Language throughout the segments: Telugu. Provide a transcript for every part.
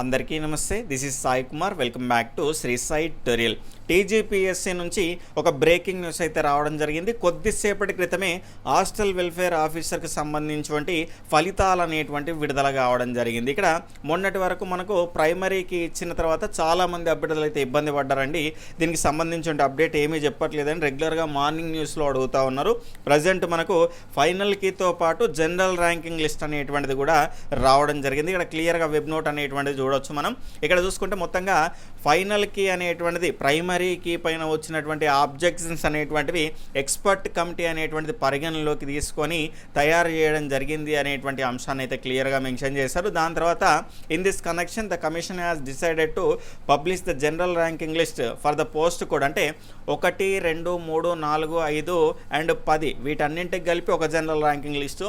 అందరికీ నమస్తే. This is Sai Kumar welcome back to Shri Sai tutorial TGPSC నుంచి ఒక బ్రేకింగ్ న్యూస్ అయితే రావడం జరిగింది. కొద్దిసేపటి క్రితమే హాస్టల్ వెల్ఫేర్ ఆఫీసర్కి సంబంధించినటువంటి ఫలితాలు అనేటువంటి విడుదల కావడం జరిగింది. ఇక్కడ మొన్నటి వరకు మనకు ప్రైమరీకి ఇచ్చిన తర్వాత చాలామంది అభ్యర్థులు అయితే ఇబ్బంది పడ్డారండి. దీనికి సంబంధించిన అప్డేట్ ఏమీ చెప్పట్లేదని రెగ్యులర్గా మార్నింగ్ న్యూస్లో అడుగుతూ ఉన్నారు. ప్రజెంట్ మనకు ఫైనల్ కీతో పాటు జనరల్ ర్యాంకింగ్ లిస్ట్ అనేటువంటిది కూడా రావడం జరిగింది. ఇక్కడ క్లియర్గా వెబ్ నోట్ అనేటువంటిది చూడొచ్చు మనం. ఇక్కడ చూసుకుంటే మొత్తంగా ఫైనల్ కీ అనేటువంటిది ప్రైమరీ కీ పైన వచ్చినటువంటి ఆబ్జెక్షన్స్ అనేటువంటివి ఎక్స్పర్ట్ కమిటీ అనేటువంటిది పరిగణనలోకి తీసుకొని తయారు చేయడం జరిగింది అనేటువంటి అంశాన్ని అయితే క్లియర్గా మెన్షన్ చేశారు. దాని తర్వాత in this connection the commission has decided to publish the general ranking list for the post code అంటే ఒకటి రెండు మూడు నాలుగు ఐదు అండ్ పది వీటన్నింటికి కలిపి ఒక general ranking list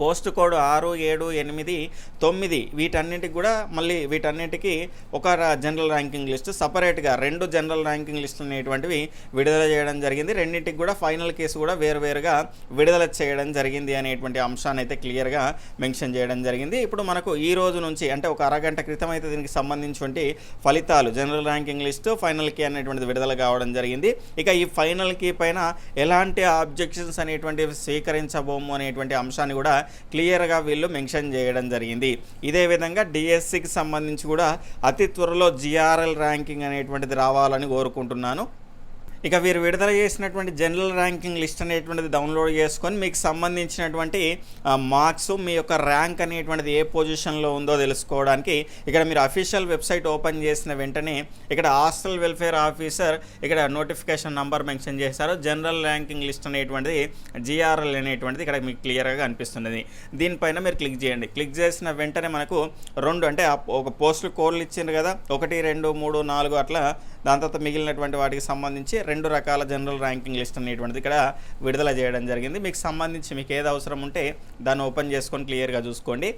post code ఆరు ఏడు ఎనిమిది తొమ్మిది వీటన్నిటికి కూడా మళ్ళీ వీటన్నిటికీ ఒక జనరల్ ర్యాంకింగ్ లిస్ట్ సపరేట్గా రెండు జనరల్ ర్యాంకింగ్ లిస్టులు అనేటువంటివి విడుదల చేయడం జరిగింది. రెండింటికి కూడా ఫైనల్ కేసు కూడా వేరువేరుగా విడుదల చేయడం జరిగింది అనేటువంటి అంశాన్ని అయితే క్లియర్గా మెన్షన్ చేయడం జరిగింది. ఇప్పుడు మనకు ఈ రోజు నుంచి అంటే ఒక అరగంట క్రితం అయితే దీనికి సంబంధించినటువంటి ఫలితాలు general ranking list final key అనేటువంటిది విడుదల కావడం జరిగింది. ఇక ఈ ఫైనల్ కీ పైన ఎలాంటి ఆబ్జెక్షన్స్ అనేటువంటివి స్వీకరించబోము అనేటువంటి అంశాన్ని కూడా క్లియర్గా వీళ్ళు మెన్షన్ చేయడం జరిగింది. ఇదే విధంగా డిఎస్సికి సంబంధించి కూడా అతి త్వరలో జిఆర్ఎల్ ర్యాంకింగ్ అనేటువంటిది రావాలని కోరుకుంటున్నాను. ఇక వీరు విడుదల చేసినటువంటి జనరల్ ర్యాంకింగ్ లిస్ట్ అనేటువంటిది డౌన్లోడ్ చేసుకొని మీకు సంబంధించినటువంటి మార్క్స్ మీ యొక్క ర్యాంక్ అనేటువంటిది ఏ పొజిషన్లో ఉందో తెలుసుకోవడానికి ఇక్కడ మీరు అఫీషియల్ వెబ్సైట్ ఓపెన్ చేసిన వెంటనే ఇక్కడ హాస్టల్ వెల్ఫేర్ ఆఫీసర్ ఇక్కడ నోటిఫికేషన్ నంబర్ మెన్షన్ చేశారు. జనరల్ ర్యాంకింగ్ లిస్ట్ అనేటువంటిది జిఆర్ఎల్ అనేటువంటిది ఇక్కడ మీకు క్లియర్గా కనిపిస్తున్నది. దీనిపైన మీరు క్లిక్ చేయండి. క్లిక్ చేసిన వెంటనే మనకు రెండు అంటే ఒక పోస్టులు కోడ్లు ఇచ్చిండ్రు కదా ఒకటి రెండు మూడు నాలుగు అట్లా దాని తర్వాత మిగిలినటువంటి వాటికి సంబంధించి రెండు రకాల జనరల్ ర్యాంకింగ్ లిస్ట్ అనేటువంటిది ఇక్కడ విడుదల చేయడం జరిగింది. మీకు సంబంధించి మీకు ఏది అవసరం ఉంటే దాన్ని ఓపెన్ చేసుకొని క్లియర్గా చూసుకోండి.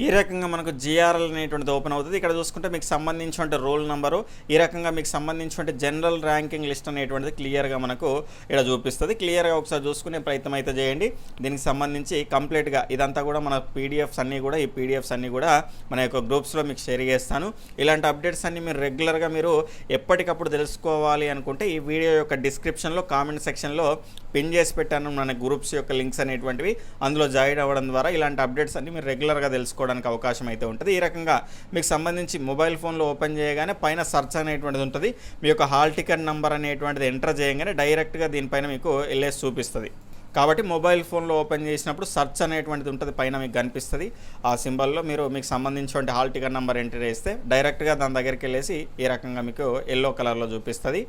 ఈ రకంగా మనకు జిఆర్ఎల్ అనేటువంటిది ఓపెన్ అవుతుంది. ఇక్కడ చూసుకుంటే మీకు సంబంధించిన రోల్ నెంబరు ఈ రకంగా మీకు సంబంధించిన జనరల్ ర్యాంకింగ్ లిస్ట్ అనేటువంటిది క్లియర్గా మనకు ఇక్కడ చూపిస్తుంది. క్లియర్గా ఒకసారి చూసుకునే ప్రయత్నం అయితే చేయండి. దీనికి సంబంధించి కంప్లీట్గా ఇదంతా కూడా మన పీడిఎఫ్స్ అన్నీ కూడా ఈ పీడిఎఫ్స్ అన్నీ కూడా మన యొక్క గ్రూప్స్లో మీకు షేర్ చేస్తాను. ఇలాంటి అప్డేట్స్ అన్నీ మీరు రెగ్యులర్గా మీరు ఎప్పటికప్పుడు తెలుసుకోవాలి అనుకుంటే ఈ వీడియో యొక్క డిస్క్రిప్షన్లో కామెంట్ సెక్షన్లో పిన్ చేసి పెట్టాను. మన గ్రూప్స్ యొక్క లింక్స్ అనేటువంటివి అందులో జాయిన్ అవ్వడం ద్వారా ఇలాంటి అప్డేట్స్ అన్ని మీరు రెగ్యులర్గా తెలుసుకోవడానికి అవకాశం అయితే ఉంటుంది. ఈ రకంగా మీకు సంబంధించి మొబైల్ ఫోన్లో ఓపెన్ చేయగానే పైన సర్చ్ అనేటువంటిది ఉంటుంది. మీ యొక్క హాల్ టికెట్ నెంబర్ అనేటువంటిది ఎంటర్ చేయగానే డైరెక్ట్గా దీనిపైన మీకు వెళ్ళేసి చూపిస్తుంది. కాబట్టి మొబైల్ ఫోన్లో ఓపెన్ చేసినప్పుడు సర్చ్ అనేటువంటిది ఉంటుంది పైన మీకు కనిపిస్తుంది. ఆ సింబల్లో మీరు మీకు సంబంధించిన హాల్ టికెట్ నెంబర్ ఎంటర్ చేస్తే డైరెక్ట్గా దాని దగ్గరికి వెళ్ళేసి ఈ రకంగా మీకు ఎల్లో కలర్లో చూపిస్తుంది.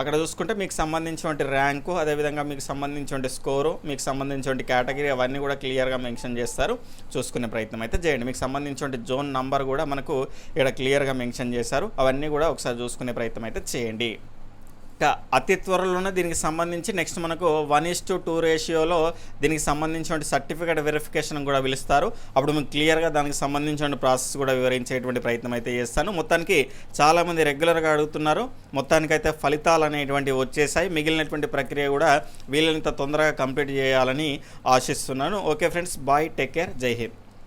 అక్కడ చూసుకుంటే మీకు సంబంధించినటువంటి ర్యాంకు అదేవిధంగా మీకు సంబంధించినటువంటి స్కోరు మీకు సంబంధించినటువంటి కేటగిరీ అవన్నీ కూడా క్లియర్గా మెన్షన్ చేస్తారు. చూసుకునే ప్రయత్నం అయితే చేయండి. మీకు సంబంధించినటువంటి జోన్ నంబర్ కూడా మనకు ఇక్కడ క్లియర్గా మెన్షన్ చేశారు. అవన్నీ కూడా ఒకసారి చూసుకునే ప్రయత్నం అయితే చేయండి. అతి త్వరలోనే దీనికి సంబంధించి నెక్స్ట్ మనకు వన్ ఇస్ టు టూ రేషియోలో దీనికి సంబంధించిన సర్టిఫికేట్ వెరిఫికేషన్ కూడా పిలుస్తారు. అప్పుడు మేము క్లియర్గా దానికి సంబంధించిన ప్రాసెస్ కూడా వివరించేటువంటి ప్రయత్నం అయితే చేస్తాను. మొత్తానికి చాలామంది రెగ్యులర్గా అడుగుతున్నారు. మొత్తానికైతే ఫలితాలు అనేటువంటివి వచ్చేసాయి. మిగిలినటువంటి ప్రక్రియ కూడా వీలైనంత తొందరగా కంప్లీట్ చేయాలని ఆశిస్తున్నాను. Okay friends bye take care జై హింద్.